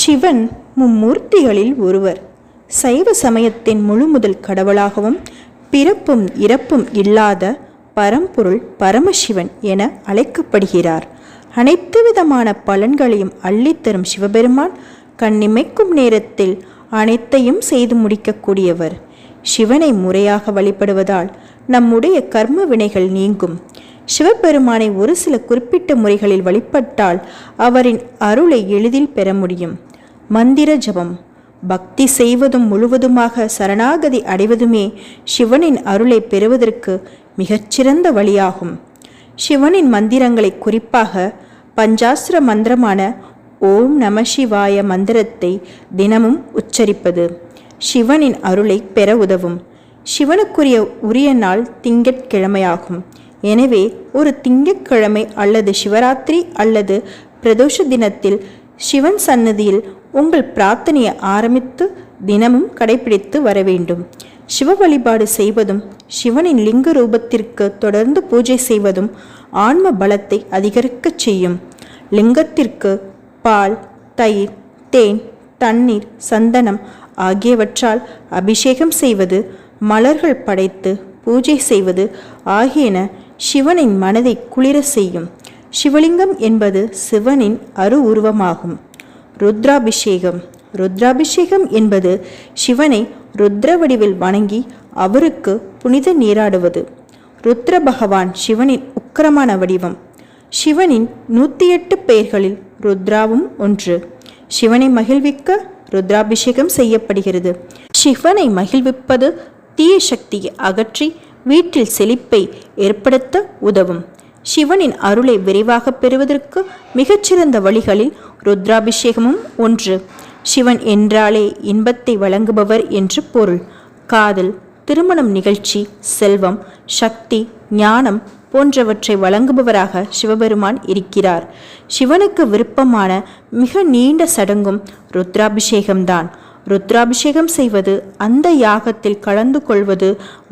சிவன் மும்மூர்த்திகளில் ஒருவர். சைவ சமயத்தின் முழுமுதல் கடவுளாகவும் பிறப்பும் இறப்பும் இல்லாத பரம்பொருள் பரமசிவன் என அழைக்கப்படுகிறார். அனைத்து விதமான பலன்களையும் அள்ளித்தரும் சிவபெருமான் கண்ணிமைக்கும் நேரத்தில் அனைத்தையும் செய்து முடிக்கக்கூடியவர். சிவனை முறையாக வழிபடுவதால் நம்முடைய கர்ம வினைகள் நீங்கும். சிவபெருமானை ஒரு சில குறிப்பிட்ட முறைகளில் வழிபட்டால் அவரின் அருளை எளிதில் பெற முடியும். மந்திர ஜபம். பக்தி செய்வதும் முழுவதுமாக சரணாகதி அடைவதுமே சிவனின் அருளை பெறுவதற்கு மிகச்சிறந்த வழியாகும். சிவனின் மந்திரங்களை குறிப்பாக பஞ்சாஸ்திர மந்திரமான ஓம் நம சிவாய மந்திரத்தை தினமும் உச்சரிப்பது சிவனின் அருளை பெற உதவும். சிவனுக்குரிய உரிய நாள் திங்கட்கிழமையாகும். எனவே ஒரு திங்கட்கிழமை அல்லது சிவராத்திரி அல்லது பிரதோஷ தினத்தில் சிவன் சன்னதியில் உங்கள் பிரார்த்தனையை ஆரம்பித்து தினமும் கடைபிடித்து வர வேண்டும். சிவ வழிபாடு செய்வதும் சிவனின் லிங்க ரூபத்திற்கு தொடர்ந்து பூஜை செய்வதும் ஆன்ம பலத்தை அதிகரிக்கச் செய்யும். லிங்கத்திற்கு பால் தயிர் தேன் தண்ணீர் சந்தனம் ஆகியவற்றால் அபிஷேகம் செய்வது மலர்கள் படைத்து பூஜை செய்வது ஆகியன சிவனின் மனதை குளிர செய்யும். சிவலிங்கம் என்பது சிவனின் அரு உருவமாகும். ருத்ராபிஷேகம். ருத்ராபிஷேகம் என்பது சிவனை ருத்ர வடிவில் வணங்கி அவருக்கு புனித நீராடுவது. ருத்ர பகவான் சிவனின் உக்கிரமான வடிவம். சிவனின் நூற்றி எட்டு பெயர்களில் ருத்ராவும் ஒன்று. சிவனை மகிழ்விக்க ருத்ராபிஷேகம் செய்யப்படுகிறது. சிவனை மகிழ்விப்பது தீய சக்தியை அகற்றி வீட்டில் செழிப்பை ஏற்படுத்த உதவும். சிவனின் அருளை விரைவாக பெறுவதற்கு மிகச்சிறந்த வழிகளில் ருத்ராபிஷேகமும் ஒன்று. சிவன் என்றாலே இன்பத்தை வழங்குபவர் என்று பொருள். காதல் திருமணம் நிகழ்ச்சி செல்வம் சக்தி ஞானம் போன்றவற்றை வழங்குபவராக சிவபெருமான் இருக்கிறார். சிவனுக்கு விருப்பமான மிக நீண்ட சடங்கும் ருத்ராபிஷேகம்தான். ருத்ராபிஷேகம் செய்வது அந்த யாகத்தில் கலந்து கொள்வது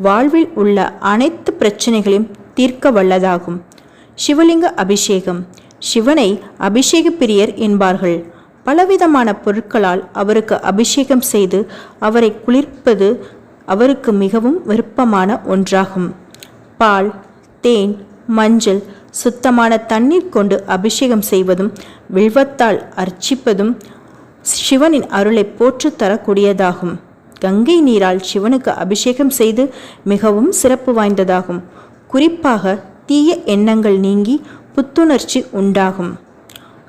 வாழ்வில் உள்ள அனைத்து பிரச்சனைகளையும் தீர்க்க வல்லதாகும். சிவலிங்க அபிஷேகம். சிவனை அபிஷேக பிரியர் என்பார்கள். பலவிதமான பொருட்களால் அவருக்கு அபிஷேகம் செய்து அவரை குளிர்ப்பது அவருக்கு மிகவும் விருப்பமான ஒன்றாகும். பால் தேன் மஞ்சள் சுத்தமான தண்ணீர் கொண்டு அபிஷேகம் செய்வதும் வில்வத்தால் அர்ச்சிப்பதும் சிவனின் அருளை போற்று தரக்கூடியதாகும். கங்கை நீரால் சிவனுக்கு அபிஷேகம் செய்து மிகவும் சிறப்பு வாய்ந்ததாகும். குறிப்பாக தீய எண்ணங்கள் நீங்கி புத்துணர்ச்சி உண்டாகும்.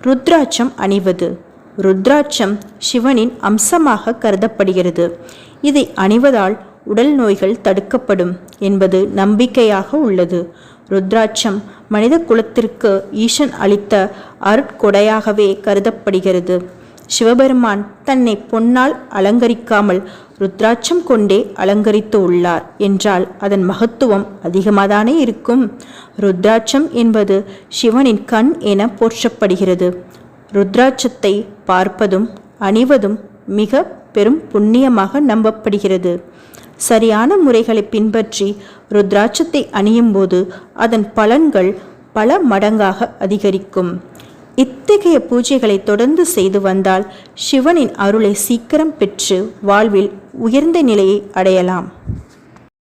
ருத்ராட்சம் அணிவது. ருத்ராட்சம் சிவனின் அம்சமாக கருதப்படுகிறது. இதை அணிவதால் உடல் நோய்கள் தடுக்கப்படும் என்பது நம்பிக்கையாக உள்ளது. ருத்ராட்சம் மனித குலத்திற்கு ஈசன் அளித்த அருட்கொடையாகவே கருதப்படுகிறது. சிவபெருமான் தன்னை பொன்னால் அலங்கரிக்காமல் ருத்ராட்சம் கொண்டே அலங்கரித்து உள்ளார் என்றால் அதன் மகத்துவம் அதிகமாதானே இருக்கும். ருத்ராட்சம் என்பது சிவனின் கண் என போற்றப்படுகிறது. ருத்ராட்சத்தை பார்ப்பதும் அணிவதும் மிக பெரும் புண்ணியமாக நம்பப்படுகிறது. சரியான முறைகளை பின்பற்றி ருத்ராட்சத்தை அணியும் போது அதன் பலன்கள் பல மடங்காக அதிகரிக்கும். இத்தகைய பூஜைகளை தொடர்ந்து செய்து வந்தால் சிவனின் அருளை சீக்கிரம் பெற்று வாழ்வில் உயர்ந்த நிலையை அடையலாம்.